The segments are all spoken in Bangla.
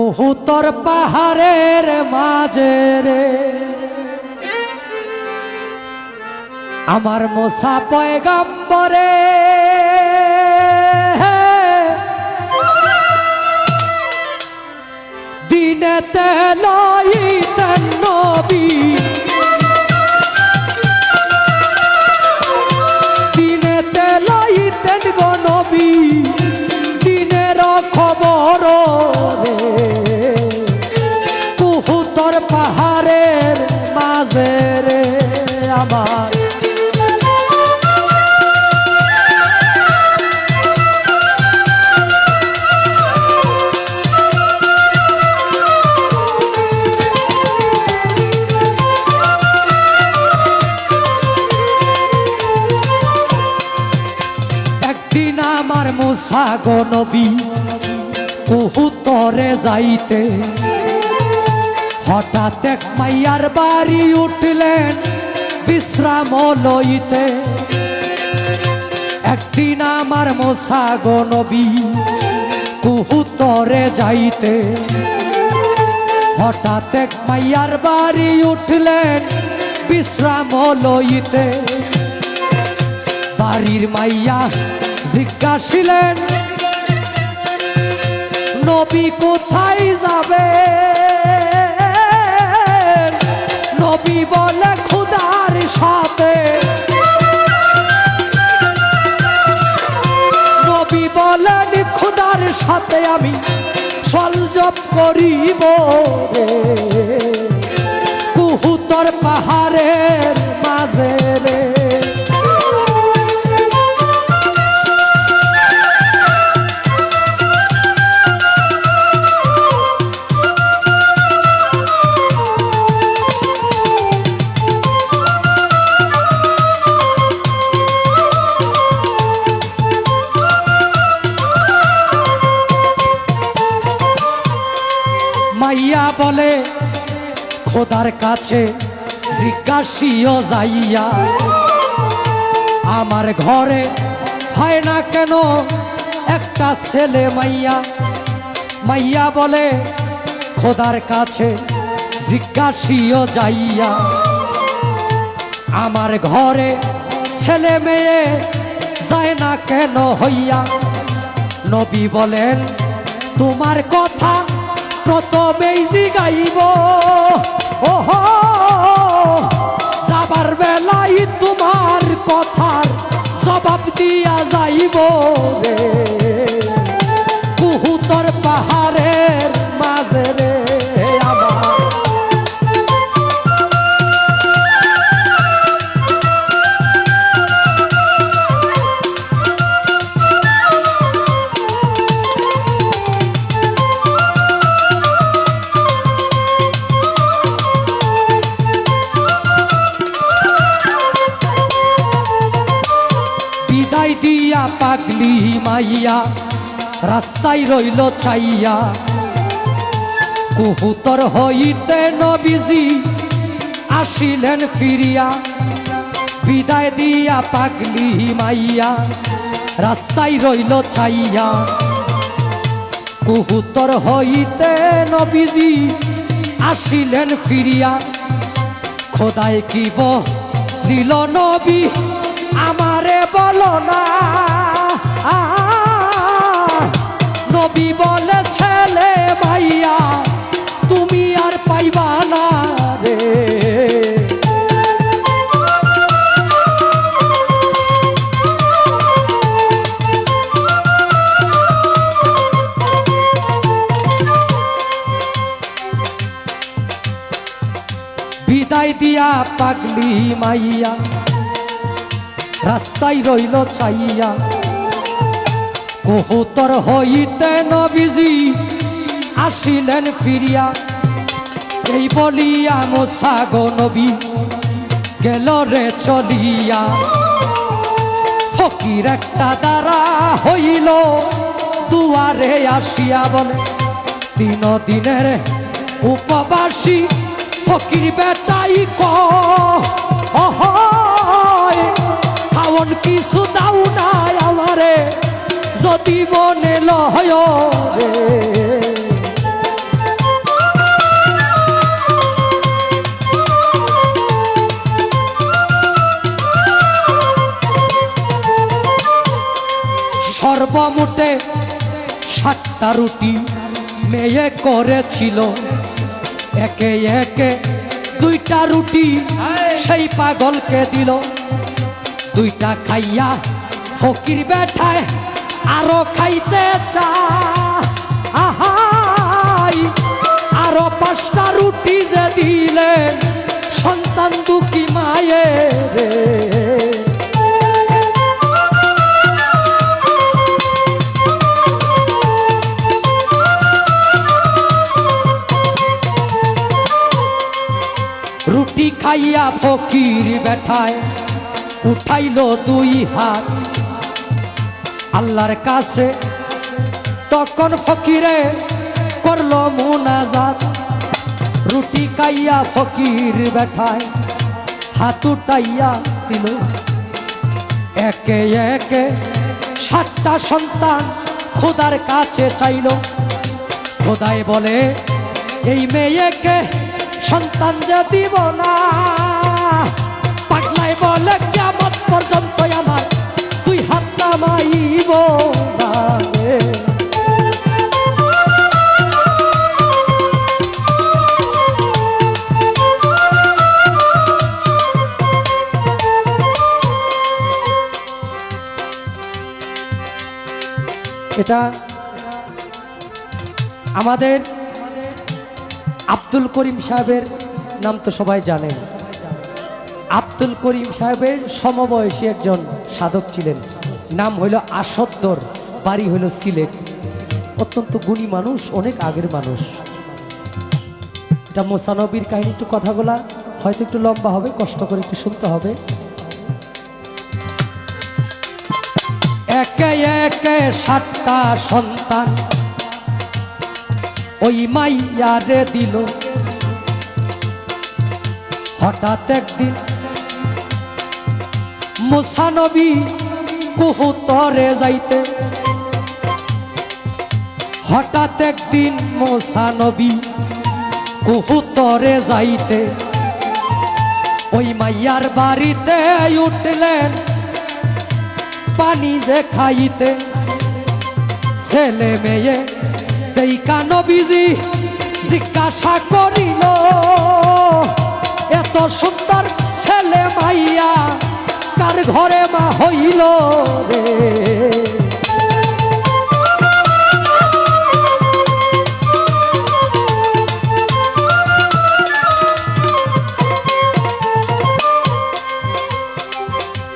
কুহুতর পাহাড়ের মাঝে রে। আমার মোসা পয়গাম্বরে। দিনেতে লইতেন নবী মুসা কুহুতরে যাইতে। হঠাৎ এক মাইয়ার বাড়ি উঠলেন, বিশ্রাম লইতে। একদিন আমার গো কুহুতরে যাইতে। হঠাৎ এক মাইয়ার বাড়ি উঠলেন, বিশ্রাম লইতে। বাড়ির মাইয়া জিজ্ঞাসিলেন, নবী কোথায় যাবে নবী বলে, খুদার সাথে। নবী বলেন, খুদার সাথে আমি সলজব করিব কুহুতর পাহাড়ের মাঝে রে। মাইয়া বলে, খোদার কাছে জিজ্ঞাসিও যাইয়া, আমার ঘরে হয় না কেন একটা ছেলে মাইয়া? মাইয়া বলে, খোদার কাছে জিজ্ঞাসিও যাইয়া, আমার ঘরে ছেলে মেয়ে যায় না কেন হইয়া? নবী বলেন, তোমার কথা প্রথমেই জিগাইব। ওহ যাবার বেলাই তোমার কথার জবাব দিয়া যাইব রে। দিয়া পাগলি মাইয়া, রাস্তায় রইল চাইয়া কুহুতর হইতে নবীজি আসিলেন ফিরিয়া, বিদায় দিয়া পাগলি মাইয়া, রাস্তায় রইল চাইয়া কুহুতর হইতে নবীজি আসিলেন ফিরিয়া, খোদায় কি নীল নবী আমারে বলো না। নবী বলে, ছেলে মাইয়া তুমি আর পাইবা না রে। বিদায় দিয়া পাগলি মাইয়া রাস্তায় রইল চাইয়া কহুতর হইতে নবীজি আসিলেন ফিরিয়া। এই বলিয়া মোসাগ নবী, গেল রে চলিয়া। ফকির একটা দ্বারা হইল দুয়ারে আসিয়া বলে তিন দিনের উপবাসী ফকির বেটাই ক? অহয় খাওন কি দাও নাই আমারে যদি মনে লয় সর্বমোটে সাতটা রুটি মেয়ে করেছিল। একে একে দুইটা রুটি সেই পাগলকে দিল। দুইটা খাইয়া ফকির বেঠায় আরও খাইতে চাই আরও পাঁচটা রুটি যে দিলে সন্তান দুঃখী মায়ের। রুটি খাইয়া ফকির বেঠায় উঠাইল দুই হাত। আল্লাহর কাছে তখন ফকিরে করল মোনাজাত। রুটি খাইয়া ফকির বেঠায়, হাত উঠাইয়া দিল। একে একে সাতটা সন্তান খোদার কাছে চাইল। খোদায় বলে, এই মেয়েকে সন্তান যে দিব না। পাগলাই বলে কেমন পর্যন্ত আমার তুই এটা আমাদের আব্দুল করিম সাহেবের নাম তো সবাই জানেন আব্দুল করিম সাহেবের সমবয়সী একজন সাধক ছিলেন। নাম হইল আসদ্দর বাড়ি হইল সিলেট। অত্যন্ত গুণী মানুষ, অনেক আগের মানুষ। এটা মোসানবির কাহিনী, একটু কথাগুলা হয়তো একটু লম্বা হবে, কষ্ট করে একটু শুনতে হবে। একে একে সাতটা সন্তান, ওই মাইয়ারে দিল। হঠাৎ একদিন মুসানবী কুহুতরে যাইতে। হঠাৎ একদিন মোসানবী কুহুতরে যাইতে। ওই মাইয়ার বাড়িতে উঠলেন, পানি যে খাইতে। ছেলে মেয়ে দেইকা নবীজি, জিজ্ঞাসা করিল, এত সুন্দর ছেলে মাইয়া কার ঘরে মা হইল রে।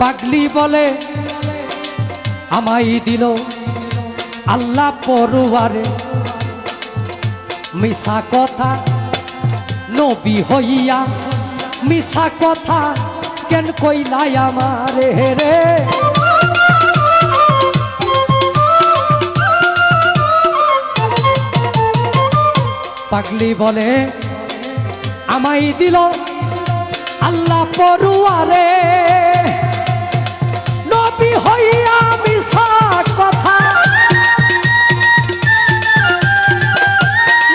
পাগলি বলে আমাই দিল আল্লাহ পড়ুয়ারে মিশা কথা নবী হইয়া, মিশা কথা কেন কইলাই আমারে রে? পাগলি বলে আমাই দিল আল্লাহ পড়ুয়ারে নবী হইয়া মিশা কথা।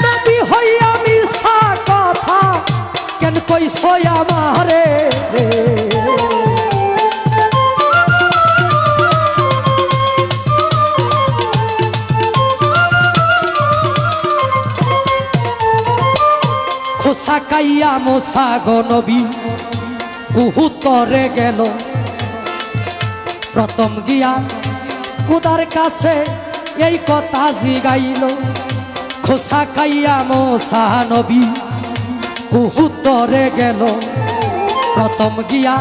নবী হইয়া মিশা কথা। কেন কইস আমারে কাইয়া মোসা গো নবী কুহুতরে গেল। প্রথম গিয়া কুদার কাছে এই কথা জিগাইল, খোসা খাইয়া মোসা নবী কুহুতরে গেল। প্রথম গিয়া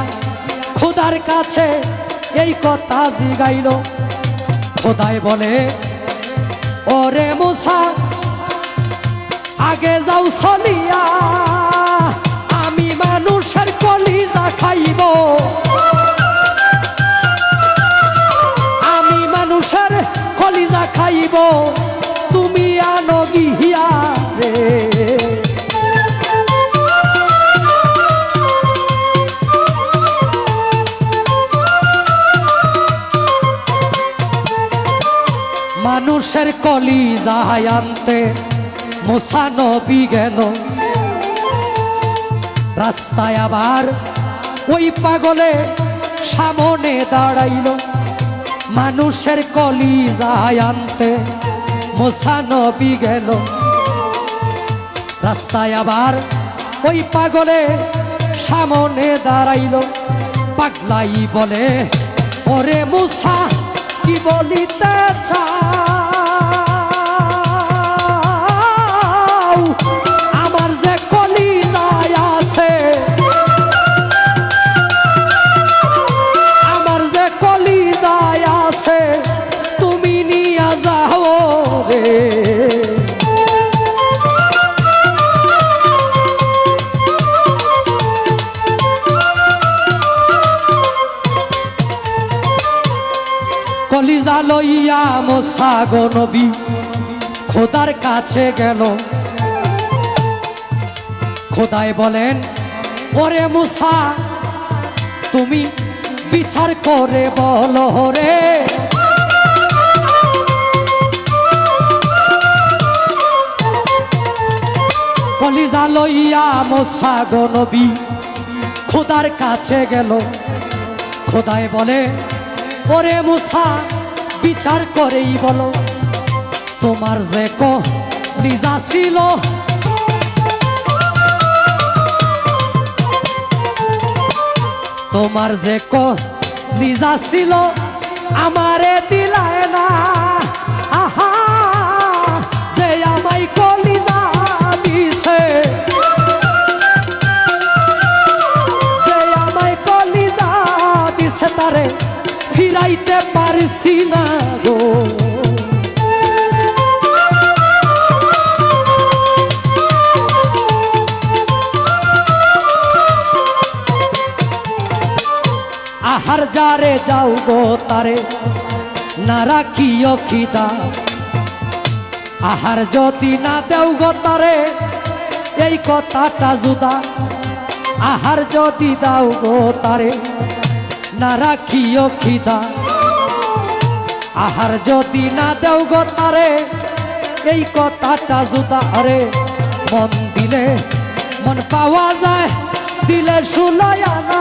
খুদার কাছে এই কথা জিগাইল, খোদাই বলে, ওরে মোসা আগে যাও আমি মানুষের কলিজা খাইব। আমি মানুষের কলিজা খাইব। তুমি আনো গিয়া রে। মানুষের কলিজা আনতে মোসা নবী গেল। রাস্তায় আবার ওই পাগলে সামনে দাঁড়াইল। মানুষের কলিজা আনতে মোসা নবী গেল। রাস্তায় আবার ওই পাগলে সামনে দাঁড়াইল। পাগলাই বলে, ওরে মুসা কি বলিতে চাও কলিজা লইয়া মোসা গো নবী, খোদার কাছে গেল। খোদায় বলেন, ওরে মুসা, তুমি বিচার করে বলো রে। কলিজা লইয়া মোসা নবী, খোদার কাছে গেল। খোদায় বলে ওরে মুসা, বিচার করেই বলো, তোমার যে লিজা ছিল। তোমার যে লিজা ছিল, আমারে দিলায় না। যারে যাও গো তারে। না রাখিও খিদা। আহার যদি না দেও গো তারে, এই কথাটা জুদা আহার যদি দাও গো তারে, না রাখিও খিদা। আহার যদি না দেও গো তারে, এই কথাটা জুদা আরে, মন দিলে মন পাওয়া যায়, দিলে শুলায় না